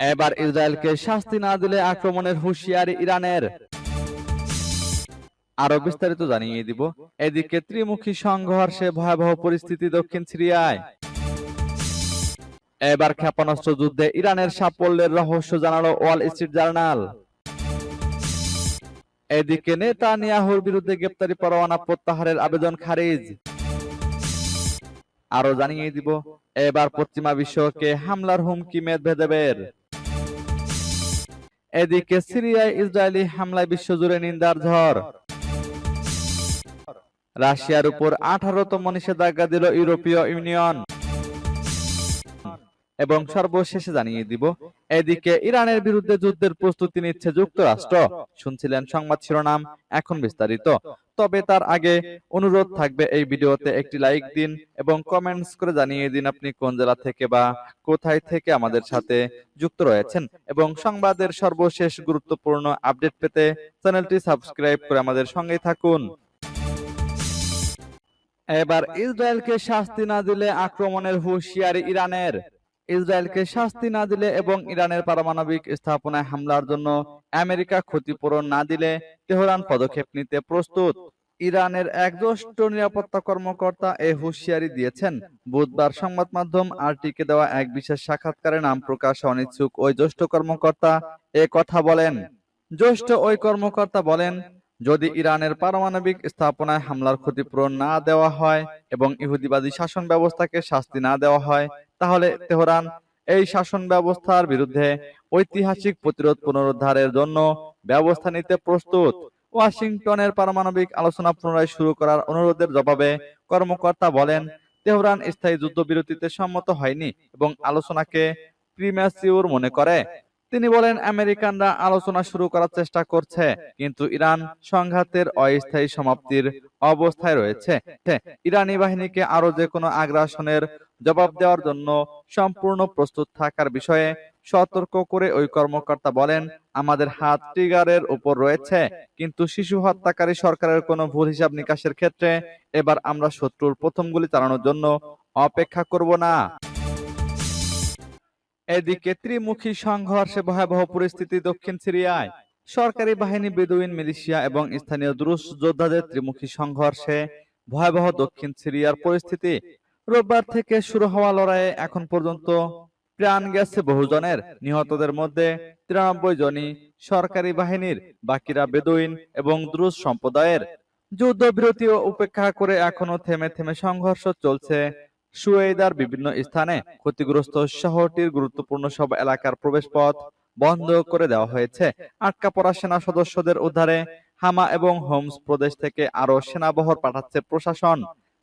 এবার ইসরায়েলকে শাস্তি না দিলে আক্রমণের হুঁশিয়ারি ইরানের। আরও বিস্তারিত জানিয়ে দিব। এদিকে ত্রিমুখী সংঘর্ষে ভয়াবহ পরিস্থিতি দক্ষিণ সিরিয়ায়। এবার ক্ষেপণাস্ত্র যুদ্ধে ইরানের সাফল্যের রহস্য জানালো ওয়াল স্ট্রিট জার্নাল। এদিকে নেতানিয়াহুর বিরুদ্ধে গ্রেপ্তারি পরোয়ানা প্রত্যাহারের আবেদন খারিজ। আরও জানিয়ে দিব। এবার পশ্চিমা বিশ্বকে হামলার হুমকি মেদভেদেবের। এদিকে সিরিয়ায় ইসরায়েলি হামলায় বিশ্বজুড়ে নিন্দার ঝড়। রাশিয়ার উপর আঠারোতম নিষেধাজ্ঞা দিল ইউরোপীয় ইউনিয়ন। এবং সর্বশেষে জানিয়ে দিব, এদিকে ইরানের বিরুদ্ধে যুদ্ধের প্রস্তুতি নিচ্ছে যুক্তরাষ্ট্র। শুনছিলেন সংবাদ শিরোনাম, এখন বিস্তারিত। তবে তার আগে অনুরোধ থাকবে এই ভিডিওতে একটি লাইক দিন এবং কমেন্টস করে জানিয়ে দিন আপনি কোন জেলা থেকে বা কোথায় থেকে আমাদের সাথে যুক্ত রয়েছেন। এবং সংবাদের সর্বশেষ গুরুত্বপূর্ণ আপডেট পেতে চ্যানেলটি সাবস্ক্রাইব করে আমাদের সঙ্গেই থাকুন। এবার ইসরায়েলকে শাস্তি না দিলে আক্রমণের হুঁশিয়ারি ইরানের। ইসরায়েলকে শাস্তি না দিলে এবং ইরানের পারমাণবিক স্থাপনায় হামলার জন্য আমেরিকা ক্ষতিপূরণ না দিলে তেহরান পদক্ষেপ নিতে প্রস্তুত। ইরানের এক জ্যেষ্ঠ নিরাপত্তা কর্মকর্তা এ হুঁশিয়ারি দিয়েছেন। বুধবার সংবাদ মাধ্যম আরটিকে দেওয়া এক বিশেষ সাক্ষাৎকারে নাম প্রকাশ অনিচ্ছুক ওই জ্যেষ্ঠ কর্মকর্তা এ কথা বলেন। জ্যেষ্ঠ ওই কর্মকর্তা বলেন যদি ইরানের পারমাণবিক স্থাপনায় হামলার ক্ষতিপূরণ না দেওয়া হয় এবং ইহুদিবাদী শাসন ব্যবস্থাকে শাস্তি না দেওয়া হয় তাহলে তেহরান এই শাসন ব্যবস্থার বিরুদ্ধে ঐতিহাসিক প্রতিরোধ পুনরুদ্ধারের জন্য ব্যবস্থা নিতে প্রস্তুত। ওয়াশিংটনের পারমাণবিক আলোচনা পুনরায় শুরু করার অনুরোধের জবাবে কর্মকর্তা বলেন তেহরান স্থায়ী যুদ্ধবিরতিতে সম্মত হয়নি এবং আলোচনাকে প্রিম্যাসিউর মনে করে। তিনি বলেন, আমেরিকানরা আলোচনা শুরু করার চেষ্টা করছে, কিন্তু ইরান সংঘাতের অস্থায়ী সমাপ্তির অবস্থায় রয়েছে। ইরানি বাহিনীকে আরও যে কোনো আগ্রাসনের জবাব দেওয়ার জন্য সম্পূর্ণ প্রস্তুত থাকার বিষয়ে সতর্ক করে ওই কর্মকর্তা বলেন, আমাদের হাত ট্রিগারের উপর রয়েছে, কিন্তু শিশু হত্যাকারী সরকারের কোনো ভুল হিসাব নিকাশের ক্ষেত্রে এবার আমরা শত্রুর প্রথম গুলি চালানোর জন্য অপেক্ষা করব না। এদিকে ত্রিমুখী সংঘর্ষে ভয়াবহ পরিস্থিতি দক্ষিণ সিরিয়ায়। সরকারি বাহিনী, বেদুইন, মিলিশিয়া এবং স্থানীয় দ্রুশ যোদ্ধাদের ত্রিমুখী সংঘর্ষে ভয়াবহ দক্ষিণ সিরিয়ার পরিস্থিতি। রোববার থেকে শুরু হওয়া লড়াইয়ে এখন পর্যন্ত প্রাণ গেছে বহুজনের। নিহতদের মধ্যে তিরানব্বই জনই সরকারি বাহিনীর, বাকিরা বেদুইন এবং দ্রুজ সম্প্রদায়ের। যুদ্ধবিরতি উপেক্ষা করে এখনও থেমে থেমে সংঘর্ষ চলছে সুয়েদার বিভিন্ন স্থানে ক্ষতিগ্রস্ত শহরটির গুরুত্বপূর্ণ সব এলাকার প্রবেশপথ বন্ধ করে দেওয়া হয়েছে। আটকা পড়া সেনা সদস্যদের উদ্ধারে হামা এবং হোমস প্রদেশ থেকে আরও সেনাবহর পাঠাচ্ছে প্রশাসন।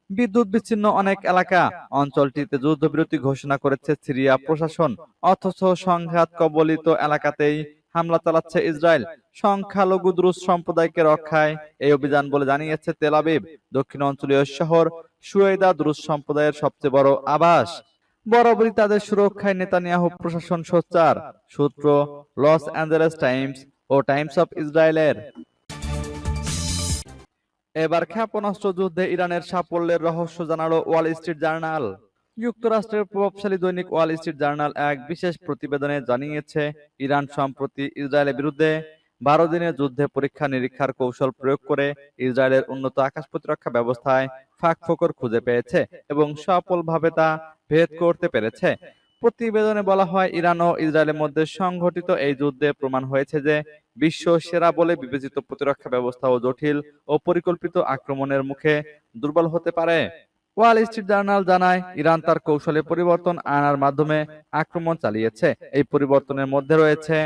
বিদ্যুৎ বিচ্ছিন্ন অনেক এলাকা। অঞ্চলটিতে যুদ্ধবিরতি ঘোষণা করেছে সিরিয়া প্রশাসন। অথচ সংঘাত কবলিত এলাকাতেই হামলা চালাচ্ছে ইসরায়েল। সংখ্যালঘু দ্রুজ সম্প্রদায়কে রক্ষায় এই অভিযান বলে জানিয়েছে তেল আবিব। দক্ষিণ অঞ্চলীয় শহর সুয়েদা দ্রুজ সম্প্রদায়ের সবচেয়ে বড় আবাস। বরাবরই তাদের সুরক্ষায় নেতানিয়াহু প্রশাসন সোচ্চার, সূত্র লস অ্যাঞ্জেলেস টাইমস ও টাইমস অফ ইসরায়েলের। এবার ক্ষেপণাস্ত্র যুদ্ধে ইরানের সাফল্যের রহস্য জানালো ওয়াল স্ট্রিট জার্নাল। যুক্তরাষ্ট্রের প্রভাবশালী দৈনিক ওয়াল স্ট্রিট জার্নাল এক বিশেষ প্রতিবেদনে জানিয়েছে, ইরান সম্প্রতি ইসরায়েলের বিরুদ্ধে বারো দিনের যুদ্ধে পরীক্ষা নিরীক্ষার কৌশল প্রয়োগ করে ইসরায়েলের উন্নত আকাশ প্রতিরক্ষা ব্যবস্থায় ফাঁক ফোকর খুঁজে পেয়েছে এবং সফলভাবে তা ভেদ করতে পেরেছে। প্রতিবেদনে বলা হয়, ইরান ও ইসরায়েলের মধ্যে সংঘটিত এই যুদ্ধে প্রমাণ হয়েছে যে বিশ্ব সেরা বলে বিবেচিত প্রতিরক্ষা ব্যবস্থা ও জটিল ও পরিকল্পিত আক্রমণের মুখে দুর্বল হতে পারে। ওয়াল স্ট্রিট জার্নাল জানায়, ইরান তার কৌশলে পরিবর্তন আনার মাধ্যমে আক্রমণ চালিয়েছে। এই পরিবর্তনের মধ্যে রয়েছে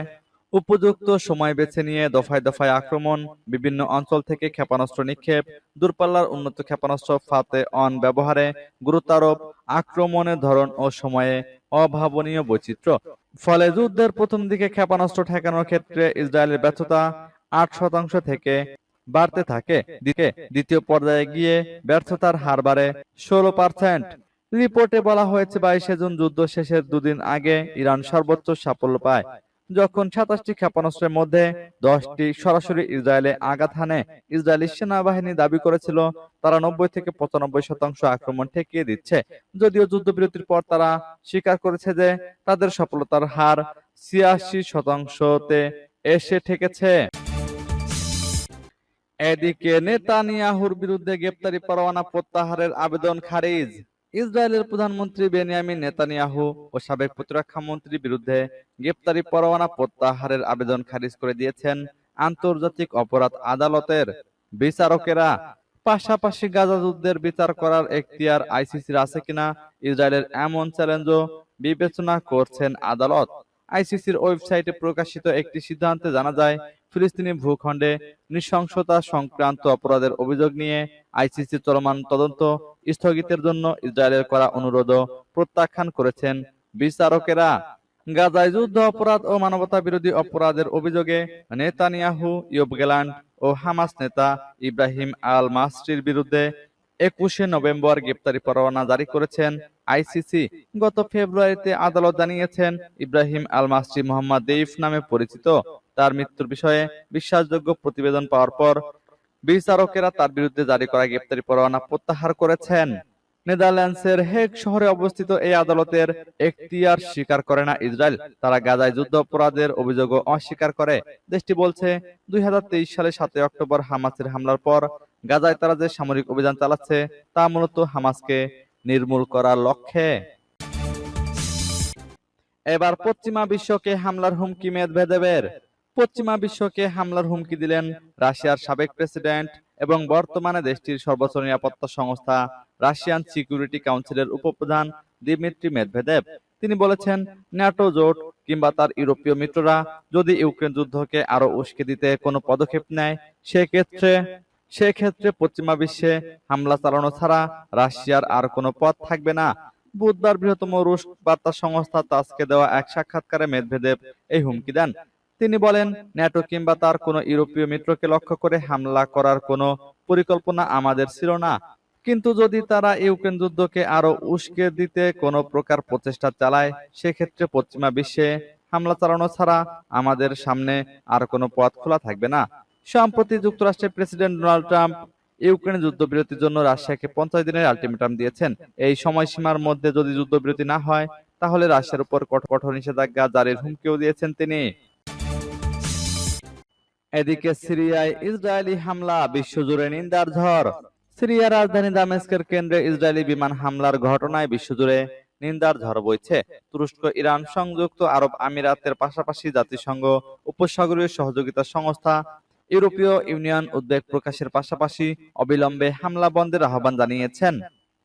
উপযুক্ত সময় বেছে নিয়ে দফায় দফায় আক্রমণ, বিভিন্ন অঞ্চল থেকে ক্ষেপণাস্ত্র নিক্ষেপ, দূরপাল্লার উন্নত ক্ষেপণাস্ত্র ফাতে অন ব্যবহারে গুরুত্বারোপ, আক্রমণের ধরন ও সময়ে অভাবনীয় বৈচিত্র্য। ফলে যুদ্ধের প্রথম দিকে ক্ষেপণাস্ত্র ঠেকানোর ক্ষেত্রে ইসরায়েলের ব্যর্থতা আট শতাংশ থেকে বাড়তে থাকে। দিকে দ্বিতীয় পর্যায়ে গিয়ে ব্যর্থতার হার বাড়ে ষোলো পার্সেন্ট। রিপোর্টে বলা হয়েছে বাইশে জুন যুদ্ধ শেষের দুদিন আগে ইরান সর্বোচ্চ সাফল্য পায়। যখন সাতাশটি ক্ষেপণাস্ত্রের মধ্যে দশটি সরাসরি ইসরায়েলে আঘাত হানে, ইসরায়েলি সেনাবাহিনী দাবি করেছিল তারা নব্বই থেকে পঁচানব্বই শতাংশ আক্রমণ ঠেকিয়ে দিচ্ছে। যদিও যুদ্ধবিরতির পর তারা স্বীকার করেছে যে তাদের সফলতার হার ছিয়াশি শতাংশতে এসে ঠেকেছে। এদিকে নেতানিয়াহুর বিরুদ্ধে গ্রেপ্তারি পরোয়ানা প্রত্যাহারের আবেদন খারিজ। ইসরায়েলের প্রধানমন্ত্রী বেনিয়ামিন নেতানিয়াহু ও সাবেক প্রতিরক্ষা মন্ত্রীর বিরুদ্ধে গ্রেপ্তারি পরোয়ানা প্রত্যাহারের আবেদন খারিজ করে দিয়েছেন আন্তর্জাতিক অপরাধ আদালতের বিচারকেরা। পাশাপাশি গাজা যুদ্ধের বিচার করার এখতিয়ার আইসিসির আছে কিনা, ইসরায়েলের এমন চ্যালেঞ্জও বিবেচনা করছেন আদালত। আইসিসির ওয়েবসাইটে প্রকাশিত একটি সিদ্ধান্তে জানা যায়, ফিলিস্তিনি ভূখণ্ডে নৃশংসতা সংক্রান্ত অপরাধের অভিযোগ নিয়ে আইসিসি চলমান তদন্ত স্থগিতের জন্য ইসরায়েলের করা অনুরোধও প্রত্যাখ্যান করেছেন বিচারকেরা। গাজায় যুদ্ধ, অপরাধ ও মানবতা বিরোধী অপরাধের অভিযোগে নেতানিয়াহু ইয়বগেল্যান্ড ও হামাস নেতা ইব্রাহিম আল মাসরির বিরুদ্ধে একুশে নভেম্বর গ্রেপ্তারি পরোয়ানা জারি করেছেন আইসিসি। গত ফেব্রুয়ারিতে আদালত জানিয়েছেন, Ibrahim Al Masri Mohammed Deif নামে পরিচিত। তার মৃত্যুর বিষয়ে বিশ্বাসযোগ্য প্রতিবেদন পাওয়ার পর বিচারকেরা তার বিরুদ্ধে জারি করা গ্রেপ্তারি পরোয়ানা প্রত্যাহার করেছেন। নেদারল্যান্ডসের হেগ শহরে অবস্থিত এই আদালতের এখতিয়ার স্বীকার করে না ইসরায়েল। তারা গাজায় যুদ্ধ অপরাধের অভিযোগও অস্বীকার করে। দেশটি বলছে, দুই হাজার তেইশ সালে সাতই অক্টোবর হামাসের হামলার পর গাজায় তারা যে সামরিক অভিযান চালাচ্ছে, তা মূলত হামাসকে নির্মূল করার লক্ষ্যে। এবার পশ্চিমা বিশ্বকে হামলার হুমকি মেদভেদেবের। পশ্চিমা বিশ্বকে হামলার হুমকি দিলেন রাশিয়ার সাবেক প্রেসিডেন্ট এবং বর্তমানে দেশটির সর্বোচ্চ নিরাপত্তা সংস্থা রাশিয়ান সিকিউরিটি কাউন্সিলের উপপ্রধান দিমিত্রি মেদভেদেব। তিনি বলেছেন, ন্যাটো জোট কিংবা তার ইউরোপীয় মিত্ররা যদি ইউক্রেন যুদ্ধকে আরও উস্কে দিতে কোনো পদক্ষেপ নেয়, সেক্ষেত্রে সেক্ষেত্রে পশ্চিমা বিশ্বে হামলা চালানো ছাড়া রাশিয়ার আর কোনো পথ থাকবে না। বুধবার বৃহত্তম রুশ বার্তা সংস্থা তাসকে দেওয়া এক সাক্ষাৎকারে মেদভেদেব এই হুমকি দেন। তিনি বলেন, ন্যাটো কিংবা তার কোনো ইউরোপীয় মিত্রকে লক্ষ্য করে হামলা করার কোনো পরিকল্পনা আমাদের ছিল না। কিন্তু যদি তারা ইউক্রেন যুদ্ধকে আরও উস্কে দিতে কোনো প্রকার প্রচেষ্টা চালায়, সেক্ষেত্রে পশ্চিমা বিশ্বে হামলা চালানো ছাড়া আমাদের সামনে আর কোনো পথ খোলা থাকবে না। সম্প্রতি যুক্তরাষ্ট্রের প্রেসিডেন্ট ডোনাল্ড ট্রাম্প ইউক্রেন যুদ্ধবিরতির জন্য রাশিয়াকে পঞ্চাশ দিনের আলটিমেটাম দিয়েছেন। এই সময়সীমার মধ্যে যদি যুদ্ধবিরতি না হয়, তাহলে রাশিয়ার উপর কঠোর নিষেধাজ্ঞা জারির হুমকিও দিয়েছেন তিনি। এদিকে সিরিয়ায় ইসরায়েলি হামলা, বিশ্বজুড়ে নিন্দার ঝড়। সিরিয়ার রাজধানী দামেস্কের কেন্দ্রে ইসরায়েলি বিমান হামলার ঘটনায় বিশ্বজুড়ে নিন্দার ঝড় বইছে। তুরস্ক, ইরান সংযুক্ত আরব আমিরাতের পাশাপাশি জাতিসংঘ, উপসাগরীয় সহযোগিতা সংস্থা ইউরোপীয় ইউনিয়ন উদ্বেগ প্রকাশের পাশাপাশি অবিলম্বে হামলা বন্ধের আহ্বান জানিয়েছেন।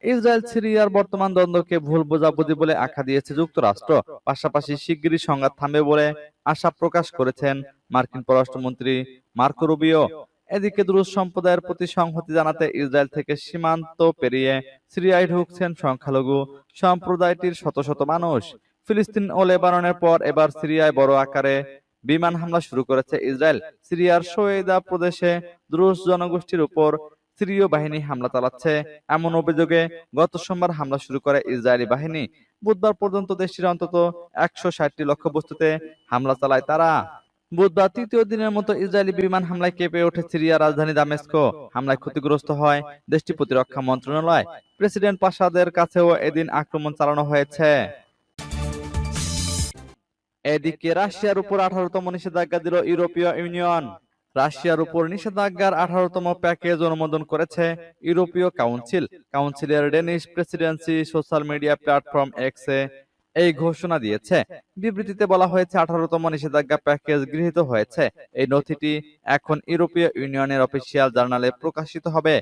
ইসরায়েল, সিরিয়ার বর্তমান দ্বন্দ্বকে ভুল বোঝাবুঝি বলে আখ্যা দিয়েছে যুক্তরাষ্ট্র। পাশাপাশি শিগগিরই সংঘাত থামবে বলে আশা প্রকাশ করেছেন মার্কিন পররাষ্ট্রমন্ত্রী মার্কো রুবিও। এদিকে দ্রুজ সম্প্রদায়ের প্রতি সংহতি জানাতে ইসরায়েল থেকে সীমান্ত পেরিয়ে সিরিয়ায় ঢুকছেন সংখ্যালঘু সম্প্রদায়টির শত শত মানুষ। ফিলিস্তিন ও লেবাননের পর এবার সিরিয়ায় বড় আকারে বিমান হামলা শুরু করেছে ইসরায়েল। সিরিয়ার সোয়েদা প্রদেশে দ্রুজ জনগোষ্ঠীর উপর সিরীয় বাহিনী হামলা চালাচ্ছে। এমন অভিযোগে গত সোমবার হামলা শুরু করে ইসরায়েলি বাহিনী। বুধবার পর্যন্ত দেশটির অন্তত একশো ষাটটি লক্ষ্যবস্তুতে হামলা চালায় তারা। বুধবার তৃতীয় দিনের মতো ইসরায়েলি বিমান হামলায় কেঁপে ওঠে সিরিয়ার রাজধানী দামেস্কো। হামলায় ক্ষতিগ্রস্ত হয় দেশটি প্রতিরক্ষা মন্ত্রণালয়। প্রেসিডেন্ট প্রাসাদের কাছেও এদিন আক্রমণ চালানো হয়েছে। এদিকে রাশিয়ার উপর আঠারোতম নিষেধাজ্ঞা দিল ইউরোপীয় ইউনিয়ন। রাশিয়ার উপর নিষেধাজ্ঞার আঠারোতম প্যাকেজ অনুমোদন করেছে ইউরোপীয় কাউন্সিল। কাউন্সিলের Danish presidency social media platform এক্সে এই ঘোষণা দিয়েছে। বিবৃতিতে বলা হয়েছে, আঠারোতম নিষেধাজ্ঞা প্যাকেজ গৃহীত হয়েছে। এই নথিটি এখন ইউরোপীয় ইউনিয়নের অফিসিয়াল জার্নালে প্রকাশিত হবে।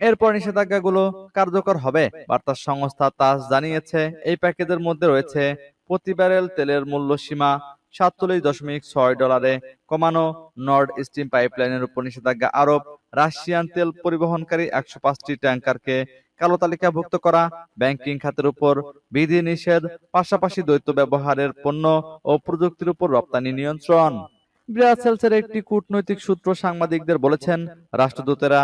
এরপর নিষেধাজ্ঞাগুলো কার্যকর হবে। বার্তা সংস্থা তাস জানিয়েছে, এই প্যাকেজের মধ্যে রয়েছে প্রতি ব্যারেল তেলের মূল্য সীমা সাতচল্লিশ দশমিক ছয় ডলারে কমানো নর্ড স্ট্রিম পাইপলাইনের উপর নিষেধাজ্ঞা আরোপ। রাশিয়ান তেল পরিবহনকারী একশো পাঁচটি ট্যাঙ্কারকে কালো তালিকাভুক্ত করা, ব্যাংকিং খাতের উপর বিধি নিষেধ পাশাপাশি দ্বৈত ব্যবহারের পণ্য ও প্রযুক্তির উপর রপ্তানি নিয়ন্ত্রণ। ব্রাসেলসের একটি কূটনৈতিক সূত্র সাংবাদিকদের বলেছেন, রাষ্ট্রদূতেরা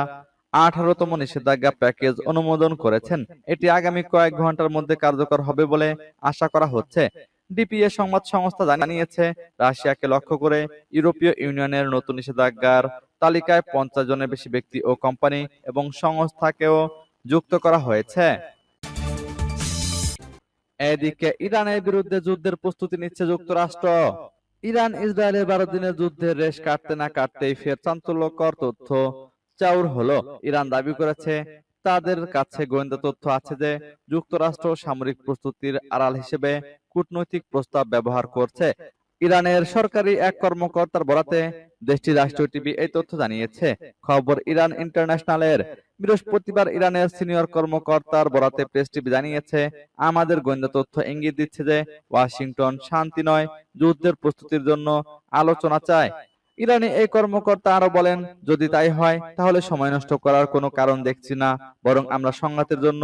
আঠারোতম নিষেধাজ্ঞা প্যাকেজ অনুমোদন করেছেন। এটি আগামী কয়েক ঘণ্টার মধ্যে কার্যকর হবে বলে আশা করা হচ্ছে। ডিপিএ সংবাদ সংস্থা জানিয়েছে, রাশিয়াকে লক্ষ্য করে ইউরোপীয় ইউনিয়নের নতুন নিষেধাজ্ঞার তালিকায় পঞ্চাশ জনের বেশি ব্যক্তি ও কোম্পানি এবং সংস্থাকেও যুক্ত করা হয়েছে। এদিকে ইরানের বিরুদ্ধে যুদ্ধের প্রস্তুতি নিচ্ছে যুক্তরাষ্ট্র। ইরান ইসরায়েলের বারো দিনের যুদ্ধের রেশ কাটতে না কাটতেই ফের চাঞ্চল্যকর তথ্য চাউর হলো। ইরান দাবি করেছে তাদের কাছে গোয়েন্দা তথ্য আছে যে যুক্তরাষ্ট্র সামরিক প্রস্তুতির আড়াল হিসেবে কূটনৈতিক প্রস্তাব ব্যবহার করছে। ইরানের সরকারি এক কর্মকর্তার বরাতে দেশটির রাষ্ট্রীয় টিভি এই তথ্য জানিয়েছে। খবর ইরান ইন্টারন্যাশনালের। বৃহস্পতিবার ইরানের সিনিয়র কর্মকর্তার বরাতে প্রেস টিভি জানিয়েছে আমাদের গোয়েন্দা তথ্য ইঙ্গিত দিচ্ছে যে ওয়াশিংটন শান্তি নয় যুদ্ধের প্রস্তুতির জন্য আলোচনা চায়। ইরানি এই কর্মকর্তা আরও বলেন, যদি তাই হয়, তাহলে সময় নষ্ট করার কোনো কারণ দেখছি না, বরং আমরা সংঘাতের জন্য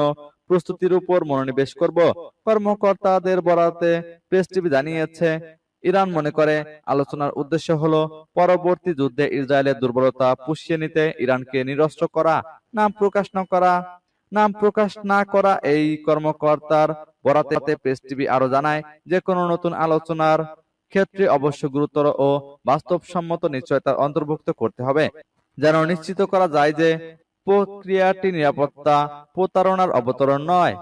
প্রস্তুতির উপর মনোনিবেশ করব। কর্মকর্তাদের বরাতে প্রেস টিভি জানিয়েছে, ইরান মনে করে, আলোচনার উদ্দেশ্য হলো পরবর্তী যুদ্ধে ইসরায়েলের দুর্বলতা পুষিয়ে নিতে ইরানকে নিরস্ত্র করা, নাম প্রকাশ না করা। নাম প্রকাশ না করা এই কর্মকর্তার বরাতে প্রেস টিভি আরও জানায় যে কোনো নতুন আলোচনার ক্ষেত্রে অবশ্য গুরুতর ও বাস্তবসম্মত নিশ্চয়তা অন্তর্ভুক্ত করতে হবে, যেন নিশ্চিত করা যায় যে প্রক্রিয়াটি নিরাপত্তা প্রতারণার অবতরণ নয়।